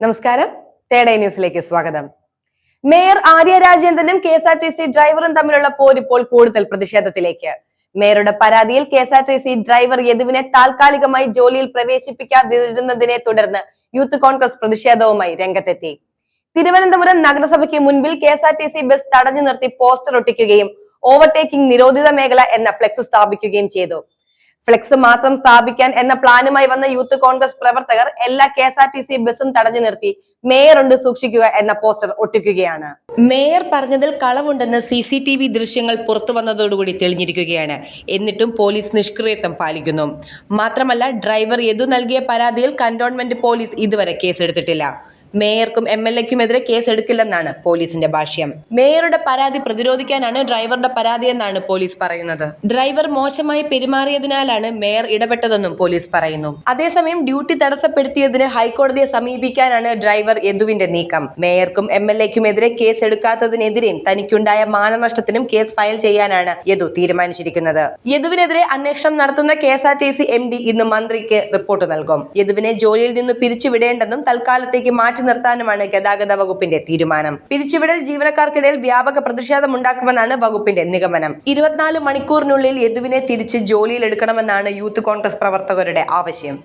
നമസ്കാരം. തേടൈ ന്യൂസിലേക്ക് സ്വാഗതം. Mayor Arya രാജേന്ദ്രനും K S R T C ഡ്രൈവറും തമ്മിലുള്ള പോരിപ്പോൾ കൂടുതൽ പ്രതിഷേധത്തിലേക്ക്. മേയറുടെ പരാതിയിൽ K S R T C driver യദുവിനെ താൽക്കാലികമായി ജോലിയിൽ പ്രവേശിപ്പിക്കാതിരുന്നതിനെ തുടർന്ന് യൂത്ത് കോൺഗ്രസ് പ്രതിഷേധവുമായി രംഗത്തെത്തി. തിരുവനന്തപുരം നഗരസഭയ്ക്ക് മുൻപിൽ K S R T C bus തടഞ്ഞു നിർത്തി പോസ്റ്റർ ഒട്ടിക്കുകയും ഓവർടേക്കിംഗ് നിരോധിത മേഖല എന്ന ഫ്ലെക്സ് സ്ഥാപിക്കുകയും ചെയ്തു. ഫ്ലെക്സ് മാത്രം സ്ഥാപിക്കാൻ എന്ന പ്ലാനുമായി വന്ന യൂത്ത് കോൺഗ്രസ് പ്രവർത്തകർ എല്ലാ K S R T C ബസ്സും തടഞ്ഞു നിർത്തി മേയർ ഉണ്ട് സൂക്ഷിക്കുക എന്ന പോസ്റ്റർ ഒട്ടിക്കുകയാണ്. മേയർ പറഞ്ഞതിൽ കളവുണ്ടെന്ന് സി സി ടി വി ദൃശ്യങ്ങൾ പുറത്തു വന്നതോടുകൂടി തെളിഞ്ഞിരിക്കുകയാണ്. എന്നിട്ടും പോലീസ് നിഷ്ക്രിയത്വം പാലിക്കുന്നു. മാത്രമല്ല ഡ്രൈവർ യദു നൽകിയ പരാതിയിൽ കന്റോൺമെന്റ് പോലീസ് ഇതുവരെ കേസെടുത്തിട്ടില്ല. മേയർക്കും എം എൽ എക്കും കേസ് എടുക്കില്ലെന്നാണ് പോലീസിന്റെ ഭാഷ്യം. മേയറുടെ പരാതി പ്രതിരോധിക്കാനാണ് ഡ്രൈവറുടെ പരാതി എന്നാണ് പോലീസ് പറയുന്നത്. ഡ്രൈവർ മോശമായി പെരുമാറിയതിനാലാണ് മേയർ ഇടപെട്ടതെന്നും പോലീസ് പറയുന്നു. അതേസമയം ഡ്യൂട്ടി തടസ്സപ്പെടുത്തിയതിന് ഹൈക്കോടതിയെ സമീപിക്കാനാണ് ഡ്രൈവർ യദുവിന്റെ നീക്കം. മേയർക്കും എം എൽ എക്കുമെതിരെ കേസ് എടുക്കാത്തതിനെതിരെയും തനിക്കുണ്ടായ മാനനഷ്ടത്തിനും കേസ് ഫയൽ ചെയ്യാനാണ് യദു തീരുമാനിച്ചിരിക്കുന്നത്. യദുവിനെതിരെ അന്വേഷണം നടത്തുന്ന K S R T C M D ഇന്ന് മന്ത്രിക്ക് റിപ്പോർട്ട് നൽകും. യദുവിനെ ജോലിയിൽ നിന്ന് പിരിച്ചുവിടേണ്ടെന്നും തൽക്കാലത്തേക്ക് മാറ്റി നിർത്താനുമാണ് ഗതാഗത വകുപ്പിന്റെ തീരുമാനം. പിരിച്ചുവിടൽ ജീവനക്കാർക്കിടയിൽ വ്യാപക പ്രതിഷേധമുണ്ടാക്കുമെന്നാണ് വകുപ്പിന്റെ നിഗമനം. ഇരുപത്തിനാല് മണിക്കൂറിനുള്ളിൽ യദുവിനെ തിരിച്ച് ജോലിയിൽ എടുക്കണമെന്നാണ് യൂത്ത് കോൺഗ്രസ് പ്രവർത്തകരുടെ ആവശ്യം.